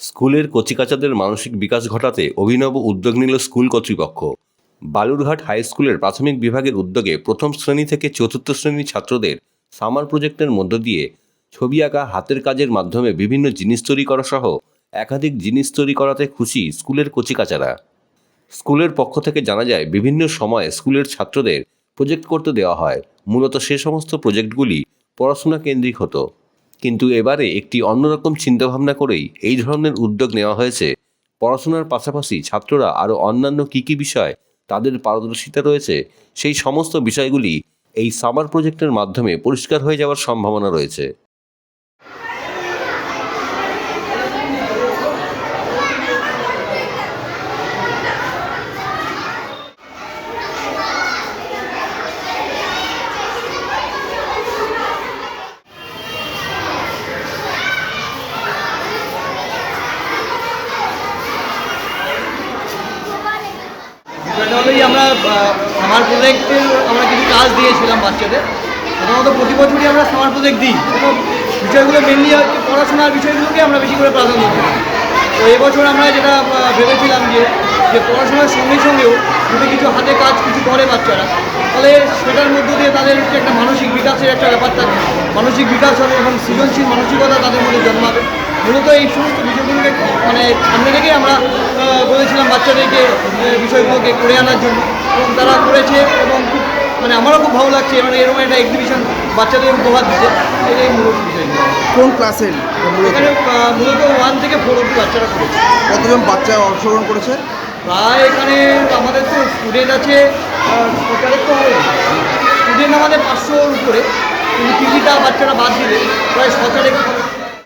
স্কুলের কচিকাচাদের মানসিক বিকাশ ঘটাতে অভিনব উদ্যোগ নিল স্কুল কর্তৃপক্ষ। বালুরঘাট হাই স্কুলের প্রাথমিক বিভাগের উদ্যোগে প্রথম শ্রেণি থেকে চতুর্থ শ্রেণির ছাত্রদের সামার প্রজেক্টের মধ্য দিয়ে ছবি আঁকা হাতের কাজের মাধ্যমে বিভিন্ন জিনিস তৈরি করা সহ একাধিক জিনিস তৈরি করাতে খুশি স্কুলের কচিকাচারা। স্কুলের পক্ষ থেকে জানা যায়, বিভিন্ন সময়ে স্কুলের ছাত্রদের প্রজেক্ট করতে দেওয়া হয়। মূলত সে সমস্ত প্রজেক্টগুলি পড়াশোনা কেন্দ্রিক হতো। কিন্তু এবারে একটি অন্যরকম চিন্তাভাবনা করেই এই ধরনের উদ্যোগ নেওয়া হয়েছে। পড়াশোনার পাশাপাশি ছাত্ররা আরও অন্যান্য কী কী বিষয় তাদের পারদর্শিতা রয়েছে, সেই সমস্ত বিষয়গুলি এই সামার প্রজেক্টের মাধ্যমে পরিষ্কার হয়ে যাওয়ার সম্ভাবনা রয়েছে। আমরা সামার প্রজেক্টের আমরা কিছু কাজ দিয়েছিলাম বাচ্চাদের। সাধারণত প্রতি বছরই আমরা সামার প্রজেক্ট দিই। এবং বিষয়গুলো মেনলি পড়াশোনার বিষয়গুলোকে আমরা বেশি করে প্রাধান্য দিই। তো এবছর আমরা যেটা ভেবেছিলাম যে যে পড়াশোনার সঙ্গে সঙ্গেও যদি কিছু হাতে কাজ কিছু করে বাচ্চারা, তাহলে সেটার মধ্য দিয়ে তাদের একটা মানসিক বিকাশের একটা ব্যাপার থাকে। মানসিক বিকাশ হবে এবং সৃজনশীল মানসিকতা তাদের মধ্যে জন্মাবে। মূলত এই সমস্ত বিষয়গুলোকে মানে সামনে রেখে আমরা বলেছিলাম বাচ্চাদেরকে বিষয়গুলোকে করে আনার জন্য। এবং তারা করেছে এবং খুব মানে আমারও খুব ভালো লাগছে মানে এরকম একটা এক্সিবিশন বাচ্চাদের উপহার দিচ্ছে এটাই মূলত বিষয়গুলো। কোন ক্লাসের এখানে মূলত ওয়ান থেকে ফোর অব্দি বাচ্চারা করেছে। কতজন বাচ্চা অংশগ্রহণ করেছে? প্রায় এখানে আমাদের তো স্টুডেন্ট আছে সরকারের তো স্টুডেন্ট আমাদের পাঁচশোর উপরে কিন্তু টিকিটা বাচ্চারা বাদ দিলে প্রায় সতেরো